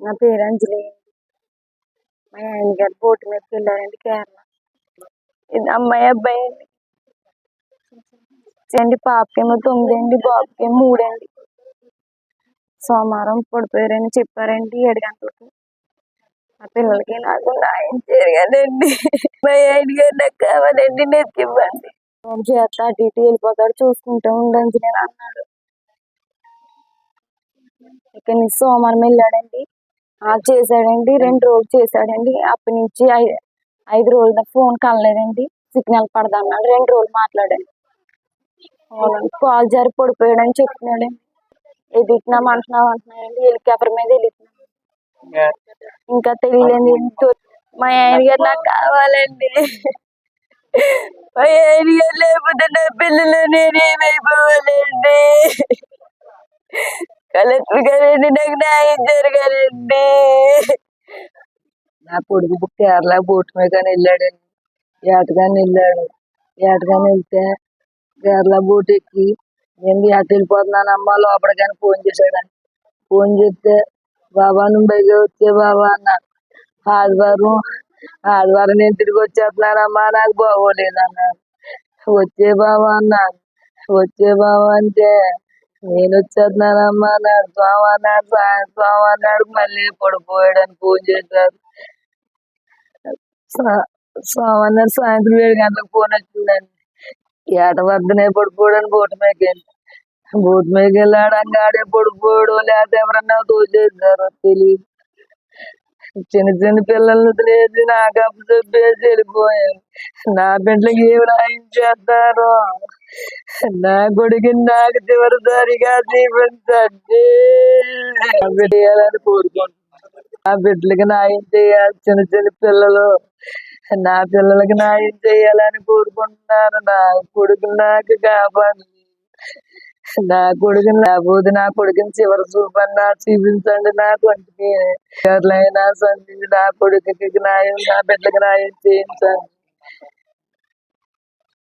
నా పేరు అంజలి. మా ఆయన గారు బోటు మీదకి వెళ్ళారండి కేరళ. ఇది అమ్మాయి అబ్బాయి అండి. అండి పాపకేమో తొమ్మిది అండి బాబుకేమో మూడు అండి సోమవారం పడిపోయారని చెప్పారండి ఏడు గంటలకు. ఆ పిల్లలకి నాకు న్యాయం చేయగలండి మా ఆయన గారు నాకు కావాలండి నాకు ఇవ్వండి. ఫోన్ చేస్తా అటు ఇటు వెళ్ళిపోతాడు చూసుకుంటూ ఉండండి నేను అన్నాడు. ఇక్కడ నుంచి సోమవారం వెళ్ళాడండి. చేశాడండి రెండు రోజులు చేశాడండి. అప్పటి నుంచి ఐదు రోజుల ఫోన్ కలలేదండి. సిగ్నల్ పడదన్నాడు రెండు రోజులు మాట్లాడాను. అవునండి కాల్ జారి పడిపోయాడని చెప్తున్నాడండి ఎదుగుతున్నాం అంటున్నావు అంటున్నాడండి. హెలికాప్టర్ మీద వెళ్తున్నాం ఇంకా? తెలియలేదు. మా ఆయన గారు నాకు కావాలండి. మా ఆయన గారు లేకపోతే నా పిల్లలు నేను ఏమైపోవాలండి కలెక్టర్ గారండి నాకు న్యాయం జరగాలండి. నా కొడుకు కేరళ బోట్ మీద వెళ్ళాడండి. ఏటగాని వెళ్ళాడు. ఏటగాని వెళ్తే కేరళ బోట్ ఎక్కి నేను ఎటు వెళ్ళిపోతున్నాను అమ్మ లోపలికని ఫోన్ చేశాడని ఫోన్ చేస్తే బాబా నువ్వు బయట వచ్చే బాబా అన్నాడు ఆదివారం ఆదివారం నేను తిరిగి వచ్చేస్తున్నానమ్మా నాకు బాగోలేదు అన్నాడు వచ్చే బాబా అన్నాడు వచ్చే బాబా అంటే నేను వచ్చేస్తున్నానమ్మా నాడు స్వామి అన్నాడు సాయంత్రం స్వామి అన్నాడు. మళ్ళీ పడిపోయాడని ఫోన్ చేశారు. సా- స్వామి అన్నాడు సాయంత్రం ఏడు గంటలకు ఫోన్ వచ్చిందండి ఏట వద్దనే పడిపోయాడని బోటు మీకు వెళ్ళి బోటు మీదకి వెళ్ళాడు అంగాడే పడిపోయాడు లేకపోతే ఎవరన్నా తోచేసారో తెలియదు చిన్న చిన్న పిల్లల్ని వదిలేసి నాకు అప్పు చెప్పేసి వెళ్ళిపోయాను నా బిడ్డలకి ఏమి రాయించేస్తారు? నా కొడుకు నాకు చివరి దారిగా చూపించండి నా బిడ్డ చేయాలని కోరుకుంటున్నాను. నా బిడ్డలకి న్యాయం చేయాలి చిన్న చిన్న పిల్లలు. నా పిల్లలకి న్యాయం చేయాలని కోరుకుంటున్నాను. నా కొడుకు నాకు కాపాడు. నా కొడుకుని లేకపోతే నా కొడుకుని చివరి చూపన్నా చూపించండి నా కొడుకుని ఎవరినైనా సంధించి నా కొడుకుకి న్యాయం నా బిడ్డకి న్యాయం చేయించండి.